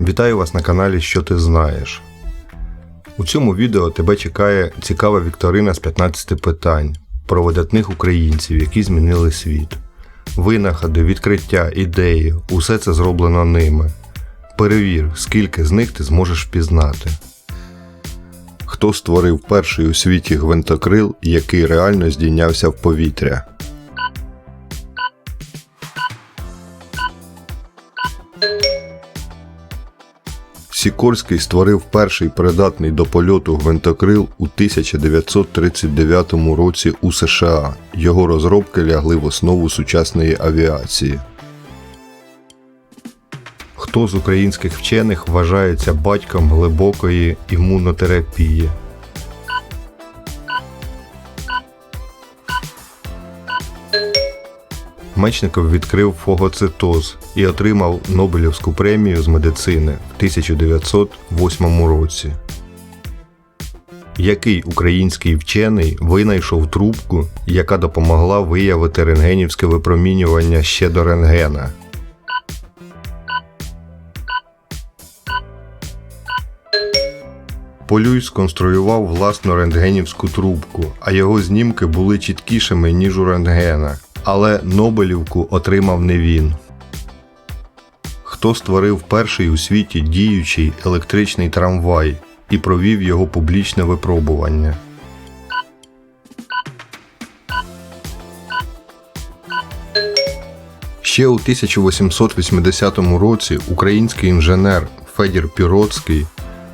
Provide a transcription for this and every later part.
Вітаю вас на каналі Що ти знаєш. У цьому відео тебе чекає цікава вікторина з 15 питань про видатних українців, які змінили світ. Винаходи, відкриття, ідеї усе це зроблено ними. Перевір, скільки з них ти зможеш впізнати. Хто створив перший у світі гвинтокрил, який реально здійнявся в повітря? Сікорський створив перший придатний до польоту гвинтокрил у 1939 році у США. Його розробки лягли в основу сучасної авіації. Хто з українських вчених вважається батьком глибокої імунотерапії? Мечников відкрив фагоцитоз і отримав Нобелівську премію з медицини в 1908 році. Який український вчений винайшов трубку, яка допомогла виявити рентгенівське випромінювання ще до рентгена? Полюй сконструював власну рентгенівську трубку, а його знімки були чіткішими, ніж у рентгена. Але Нобелівку отримав не він. Хто створив перший у світі діючий електричний трамвай і провів його публічне випробування? Ще у 1880 році український інженер Федір Піроцький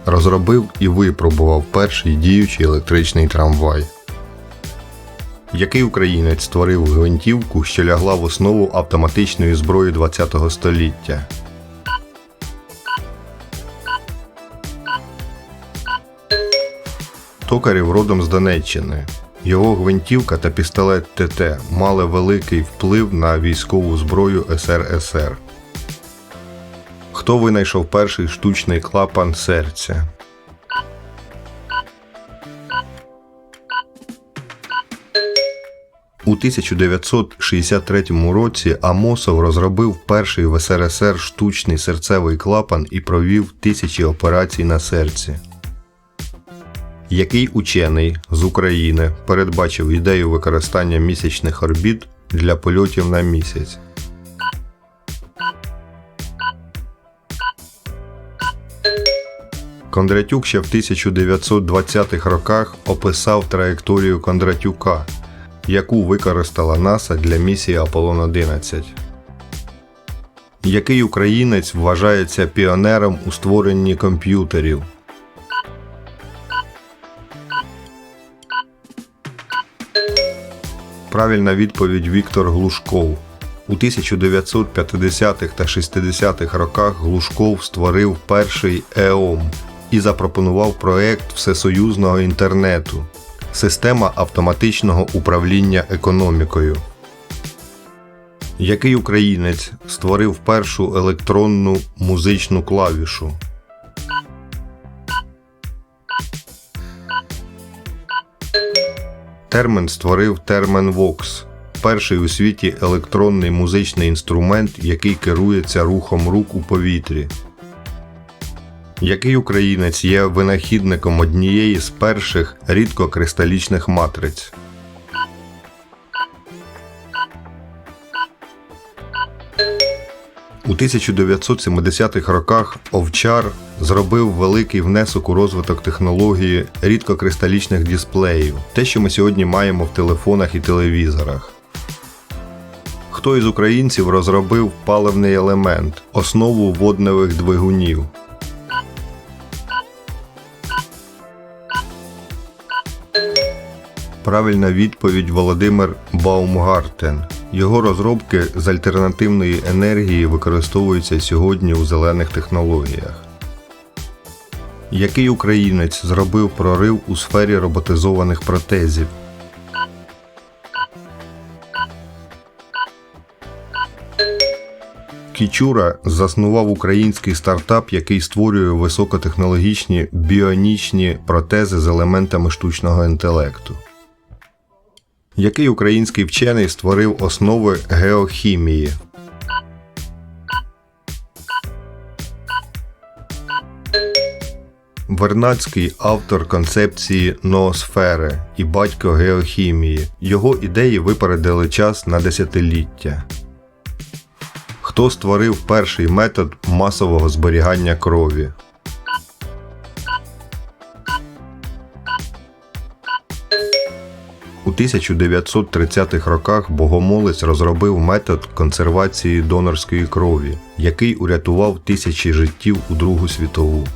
розробив і випробував перший діючий електричний трамвай. Який українець створив гвинтівку, що лягла в основу автоматичної зброї ХХ століття? Токарів родом з Донеччини. Його гвинтівка та пістолет ТТ мали великий вплив на військову зброю СРСР. Хто винайшов перший штучний клапан серця? 1963 році Амосов розробив перший в СРСР штучний серцевий клапан і провів тисячі операцій на серці. Який учений з України передбачив ідею використання місячних орбіт для польотів на місяць? Кондратюк ще в 1920-х роках описав траєкторію Кондратюка, яку використала НАСА для місії Аполлон 11. Який українець вважається піонером у створенні комп'ютерів? Правильна відповідь Віктор Глушков. У 1950-х та 60-х роках Глушков створив перший ЕОМ і запропонував проект всесоюзного інтернету система автоматичного управління економікою. Який українець створив першу електронну музичну клавішу? Термен створив термен Vox, перший у світі електронний музичний інструмент, який керується рухом рук у повітрі. Який українець є винахідником однієї з перших рідкокристалічних матриць? У 1970-х роках Овчар зробив великий внесок у розвиток технології рідкокристалічних дисплеїв, те, що ми сьогодні маємо в телефонах і телевізорах. Хто із українців розробив паливний елемент, основу водневих двигунів? Правильна відповідь Володимир Баумгартен. Його розробки з альтернативної енергії використовуються сьогодні у зелених технологіях. Який українець зробив прорив у сфері роботизованих протезів? Кічура заснував український стартап, який створює високотехнологічні біонічні протези з елементами штучного інтелекту. Який український вчений створив основи геохімії? Вернадський автор концепції ноосфери і батько геохімії. Його ідеї випередили час на десятиліття. Хто створив перший метод масового зберігання крові? 1930-х роках богомолець розробив метод консервації донорської крові, який урятував тисячі життів у Другу світову.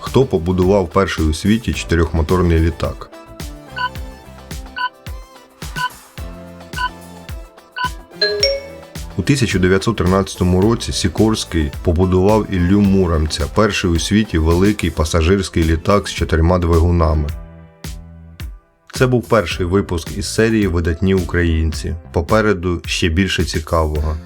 Хто побудував перший у світі чотирьохмоторний літак? У 1913 році Сікорський побудував Іллю Муромця, перший у світі великий пасажирський літак з чотирма двигунами. Це був перший випуск із серії Видатні українці. Попереду ще більше цікавого.